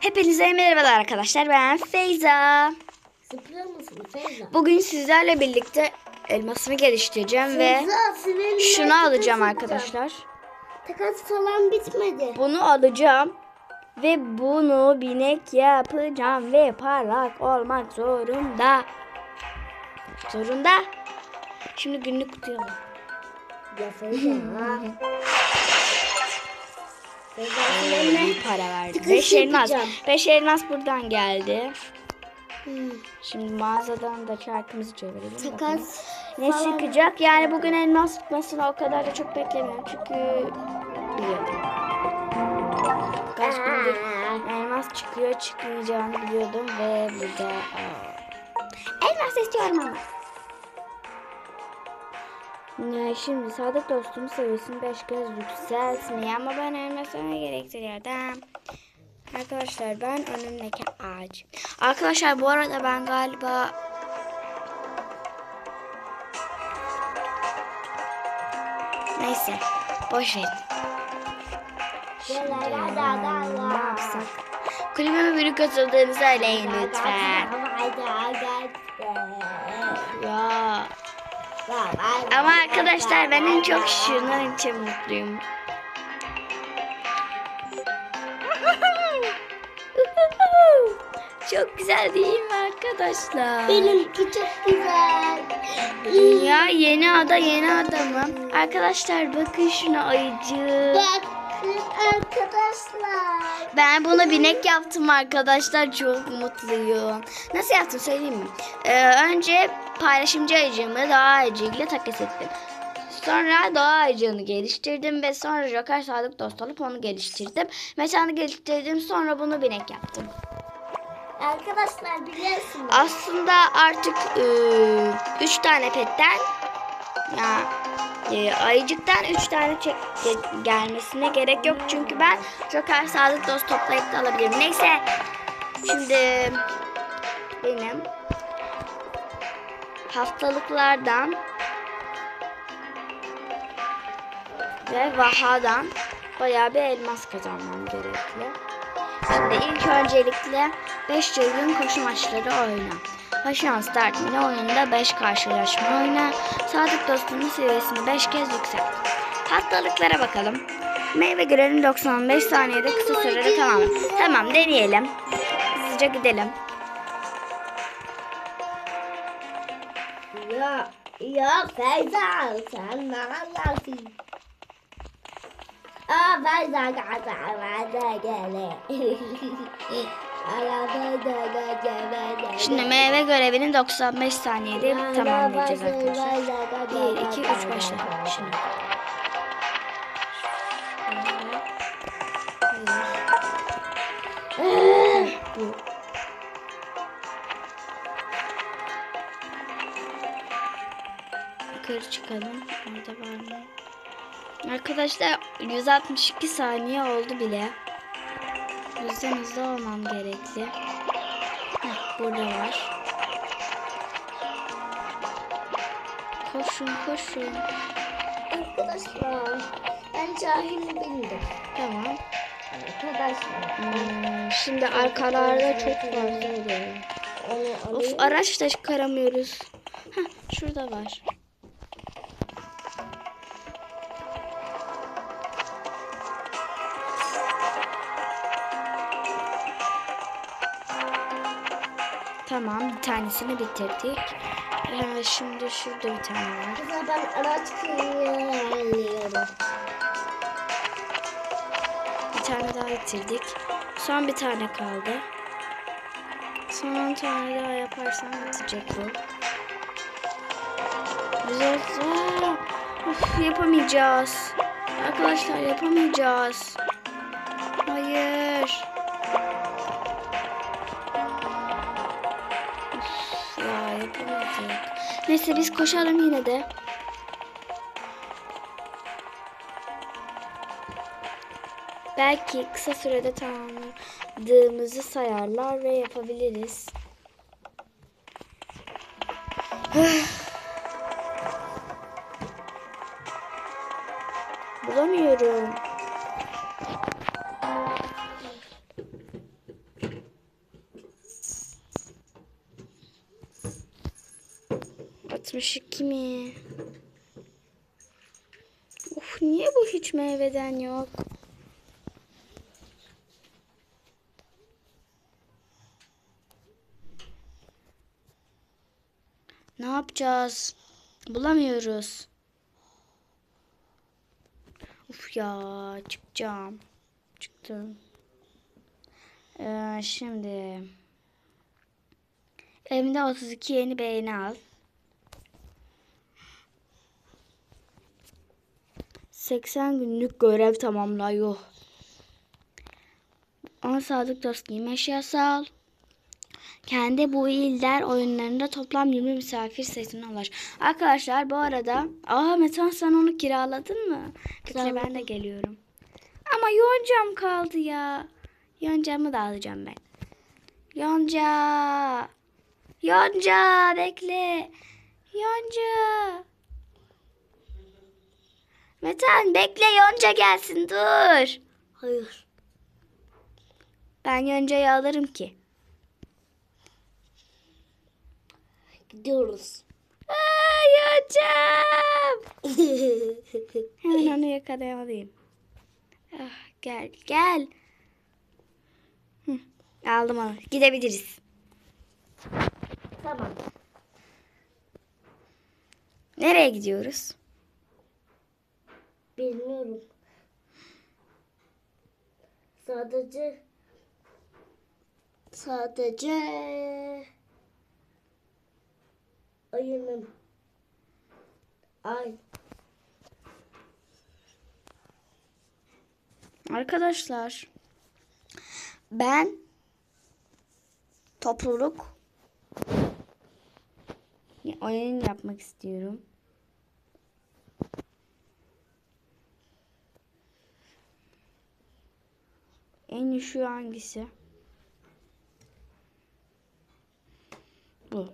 Hepinize merhabalar arkadaşlar. Ben Feyza. Zıplıyor musun Feyza? Bugün sizlerle birlikte elmasımı geliştireceğim ve Feyza, Sibel'in şunu alacağım arkadaşlar. Takas falan bitmedi. Bunu alacağım ve bunu binek yapacağım ve parlak olmak zorunda. Zorunda. Şimdi günlük kutuya bak. Ya Feyza. Feyza para verdi. 5 elmas. yapacağım. 5 elmas buradan geldi. Hmm, Şimdi mağazadan da çarkımızı çevirelim. bakalım. Takas Ne falan- çıkacak? Yani bugün elmas çıkmasını o kadar da çok beklemiyorum. Çünkü biliyordum. Kaç gündür elmas çıkıyor çıkmayacağını biliyordum ve burada aa, elmas istiyorum ama. Şimdi sadık dostum seviyesini 5 kez yükseltmeye ama ben elmasına gerektiriyordum. Arkadaşlar ben önümdeki ağaç. Arkadaşlar bu arada ben galiba Neyse. Boş verin. Şimdi ne yapsak? Kulübeme biri katıldığını söyleyin lütfen. Ya. Ama arkadaşlar ben en çok şunun için mutluyum. Çok güzel değil mi arkadaşlar? Benimki çok güzel. Dünya yeni ada yeni ada mı? Arkadaşlar bakın şuna ayıcık. Bakın arkadaşlar. Ben buna binek yaptım arkadaşlar. Çok mutluyum. Nasıl yaptım söyleyeyim mi? Ee, önce paylaşımcı ayıcığımı doğa ayıcığıyla takas ettim. Sonra doğa ayıcığını geliştirdim ve sonra Joker Sadık Dost olup onu geliştirdim. Metanı geliştirdim sonra bunu binek yaptım. Arkadaşlar biliyorsunuz. Aslında artık 3 tane petten ya e, ayıcıktan 3 tane çek ge- gelmesine gerek yok. Çünkü ben Joker Sadık Dost toplayıp da alabilirim. Neyse. Şimdi benim haftalıklardan ve Vaha'dan bayağı bir elmas kazanmam gerekli. Şimdi ilk öncelikle 5 çılgın koşu maçları oyna. Paşan Start Mini oyununda 5 karşılaşma oyna. Sadık dostunun seviyesini 5 kez yükselt. Haftalıklara bakalım. Meyve görelim 95 saniyede kısa sürede tamam. Tamam deneyelim. Hızlıca gidelim. Ya, ya Feyza sen ne anlarsın? Arabada. Şimdi meyve görevini 95 saniyede tamamlayacağız arkadaşlar. 1, 2, 3 başla. Şimdi. Yukarı çıkalım. Orada var mı? Arkadaşlar 162 saniye oldu bile. O yüzden hızlı olmam gerekli. Heh, burada var. Koşun koşun. Arkadaşlar ben cahil bildim. Tamam. Arkadaşlar Hmm, şimdi arkalarda çok fazla oluyor. Of araç da çıkaramıyoruz. Heh, şurada var. Tamam bir tanesini bitirdik. Ee, şimdi şurada bir tane var. Kızlar ben araç kullanıyorum. Bir tane daha bitirdik. Son bir tane kaldı. Son 10 tane daha yaparsam bitecek bu. Güzel. Of, yapamayacağız. Arkadaşlar yapamayacağız. Hayır. Yapamayacak. Neyse biz koşalım yine de. Belki kısa sürede tamamladığımızı sayarlar ve yapabiliriz. 62 mi? Of niye bu hiç meyveden yok? Ne yapacağız? Bulamıyoruz. Uf ya çıkacağım. Çıktım. Ee, şimdi evimde 32 yeni beğeni al. 80 günlük görev tamamla yok. Ona sadık dost giyme eşyası al. Kendi bu ilder oyunlarında toplam 20 misafir sayısına ulaş. Arkadaşlar bu arada aa Metan sen onu kiraladın mı? Bekle ben de geliyorum. Ama yoncam kaldı ya. Yoncamı da alacağım ben. Yonca. Yonca bekle. Yonca. Metan bekle Yonca gelsin dur. Hayır. Ben Yonca'yı alırım ki. Gidiyoruz. Aa, Yoncam. Hemen onu yakalayamayayım. Ah, gel gel. Hı, aldım onu. Gidebiliriz. tamam. Nereye gidiyoruz? Bilmiyorum. Sadece sadece ayının ay Arkadaşlar ben topluluk oyun yapmak istiyorum. En düşüğü hangisi? Bu.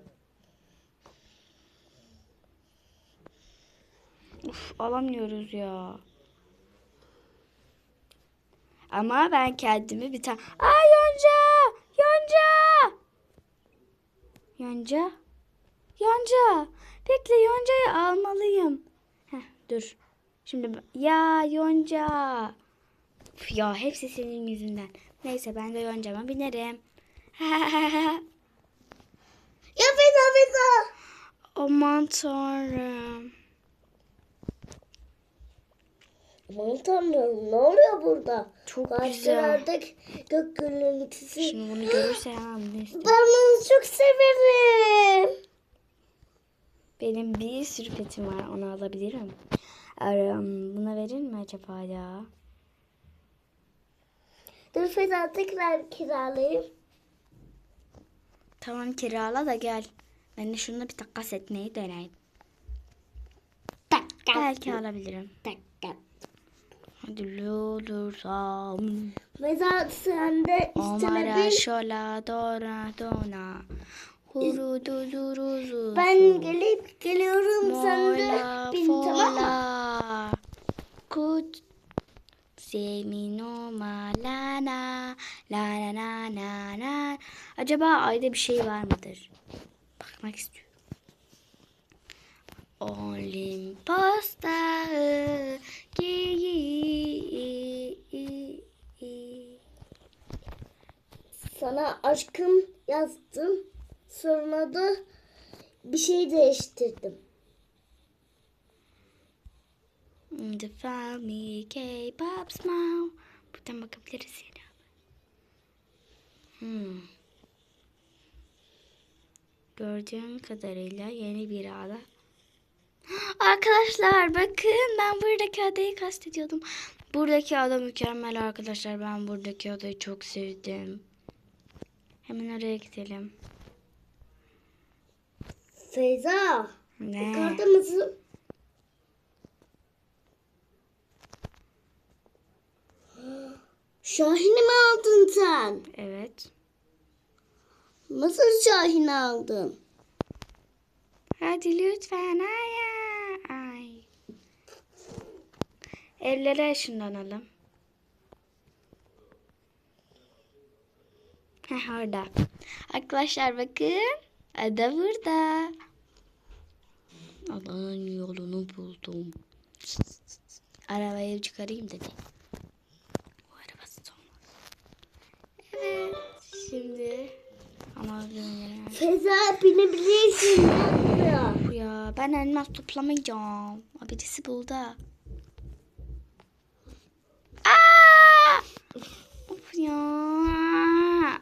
Uf alamıyoruz ya. Ama ben kendimi bir tane... Aa Yonca! Yonca! Yonca? Yonca! Bekle Yonca'yı almalıyım. Heh, dur. Şimdi ya Yonca. Uf, ya hepsi senin yüzünden. Neyse ben de Yonca'ma binerim. Ya Feza Feza. Aman tanrım. Aman tanrım ne oluyor burada? Çok güzel. Gök gürültüsü. Şimdi bunu görürse hemen. Ben bunu çok severim. Benim bir sürü petim var. Onu alabilirim. Buna verir mi acaba ya? Dur Feza tekrar kiralayayım. Tamam kirala da gel. Ben de şununla bir takas etmeyi deneyim. Tak Belki alabilirim. tak tak. Hadi olursam. Feza sen de istemedin. şola dora dona. Huru du du ru zu Ben gelip geliyorum sen de bin tamam mı? Kut. Semino malana. La la la la la. Acaba ayda bir şey var mıdır? Bakmak istiyorum. Olimpos dağı. Sana aşkım yazdım. Sonra da bir şey değiştirdim. The family K-pop smile. Buradan bakabiliriz yine. Hmm. Gördüğüm kadarıyla yeni bir ada. Arkadaşlar bakın ben buradaki adayı kastediyordum. Buradaki ada mükemmel arkadaşlar. Ben buradaki adayı çok sevdim. Hemen oraya gidelim. Feyza. Ne? Yukarıda mısın? Şahin'i mi aldın sen? Evet. Nasıl Şahin'i aldın? Hadi lütfen ay ay. Evlere ışınlanalım. Heh orada. Arkadaşlar bakın. Ada burada. Arabanın yolunu buldum. Arabayı çıkarayım dedi. Bu arabası olmaz. Evet. Şimdi ama yere. Feyza binebilirsin. Ya ben elmas toplamayacağım. Birisi buldu. Aa! Of ya.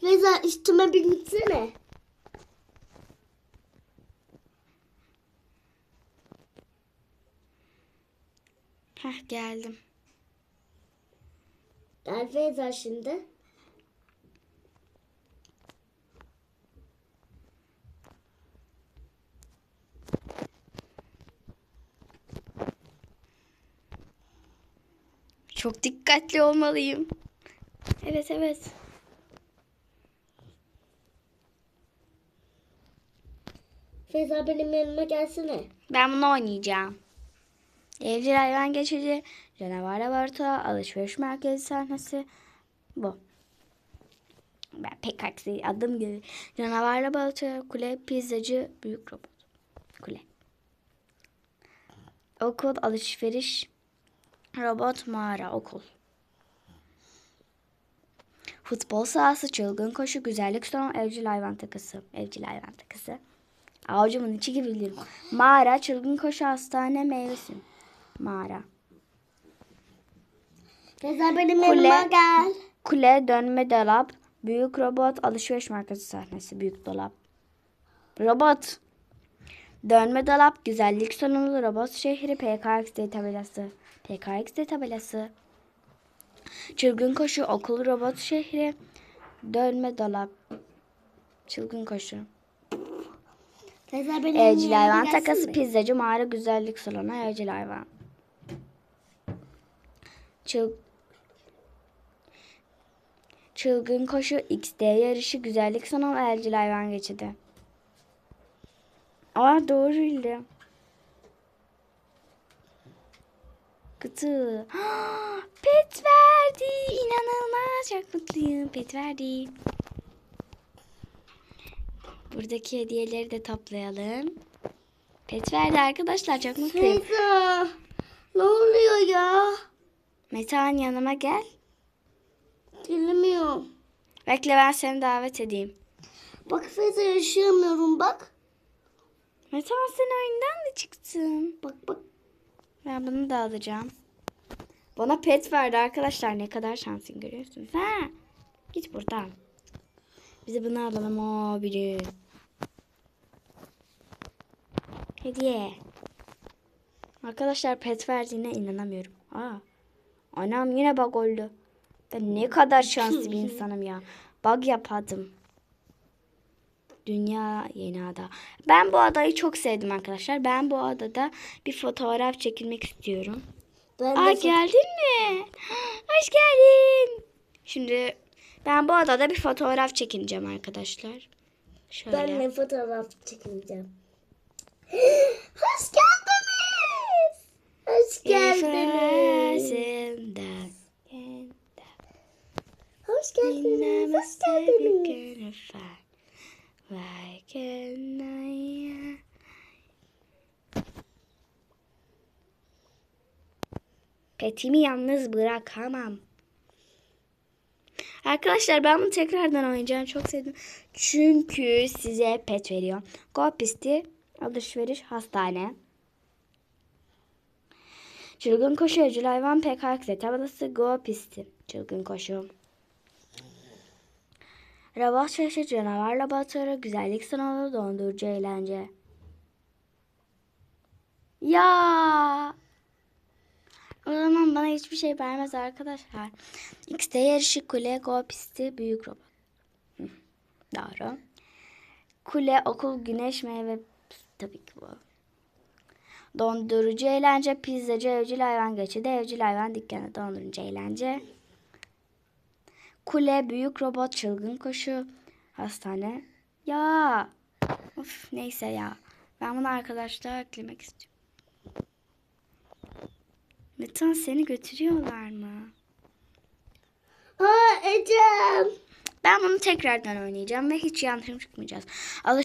Feyza üstüme binsene. Heh geldim. Feyza şimdi. Çok dikkatli olmalıyım. Evet evet. Feyza benim yanıma gelsene. Ben bunu oynayacağım. Evcil hayvan geçici, canavar laboratuvar, alışveriş merkezi sahnesi. Bu. Ben pek aksi adım gibi. Canavar laboratuvar, kule, pizzacı, büyük robot. Kule. Okul, alışveriş, robot, mağara, okul. Futbol sahası, çılgın koşu, güzellik salonu, evcil hayvan takısı. Evcil hayvan takısı. Avucumun içi gibi bilirim. Mağara, çılgın koşu, hastane, meyvesin. Mağara. Feyza benim Kule. yanıma gel. Kule, dönme dolap, büyük robot, alışveriş merkezi sahnesi, büyük dolap. Robot. Dönme dolap, güzellik salonu, robot şehri, PKXD tabelası. PKXD tabelası. Çılgın koşu, okul robot şehri, dönme dolap. Çılgın koşu. Evcil hayvan takası, pizzacı, mağara, güzellik salonu, evcil hayvan. Çıl... Çılgın koşu, XD yarışı, güzellik salonu, evcil hayvan geçidi. Aa doğru bildim. Kutu. Pet verdi. İnanılmaz. Çok mutluyum. Pet verdi. Buradaki hediyeleri de toplayalım. Pet verdi arkadaşlar. Çok mutluyum. Ne oluyor ya? Metehan yanıma gel. Gelemiyorum. Bekle ben seni davet edeyim. Bak Feyza yaşayamıyorum bak. Metehan sen oyundan da çıktın. Bak bak. Ben bunu da alacağım. Bana pet verdi arkadaşlar. Ne kadar şansın görüyorsunuz. Ha? Git buradan. Bize bunu alalım. O biri. Hediye. Arkadaşlar pet verdiğine inanamıyorum. Aa. Anam yine bug oldu. Ben ne kadar şanslı bir insanım ya. Bug yapadım. Dünya yeni ada. Ben bu adayı çok sevdim arkadaşlar. Ben bu adada bir fotoğraf çekilmek istiyorum. Ben Aa geldin mi? Hoş geldin. Şimdi ben bu adada bir fotoğraf çekineceğim arkadaşlar. Şöyle. ben de fotoğraf çekileceğim. Hoş geldiniz. Hoş geldiniz. Efesinden. Hoş geldiniz. Petimi yalnız bırakamam. Arkadaşlar ben bunu tekrardan oynayacağım. Çok sevdim. Çünkü size pet veriyor. Go pisti, alışveriş, hastane. Çılgın koşu, hayvan, PKX, tabelası, go pisti. Çılgın koşu. Robot şaşı, canavar laboratuvarı, güzellik sınavı, dondurucu eğlence. Ya. O zaman bana hiçbir şey vermez arkadaşlar. X'te yarışı, kule, go pisti, büyük robot. Doğru. Kule, okul, güneş, meyve. Tabii ki bu. Dondurucu eğlence, pizzacı, evcil hayvan geçidi, evcil hayvan dükkanı, dondurucu eğlence. Kule, büyük robot, çılgın koşu, hastane. Ya. Of neyse ya. Ben bunu arkadaşlar eklemek istiyorum. Metan seni götürüyorlar mı? Aa Ecem. Ben bunu tekrardan oynayacağım ve hiç yanlışım çıkmayacağız. Alış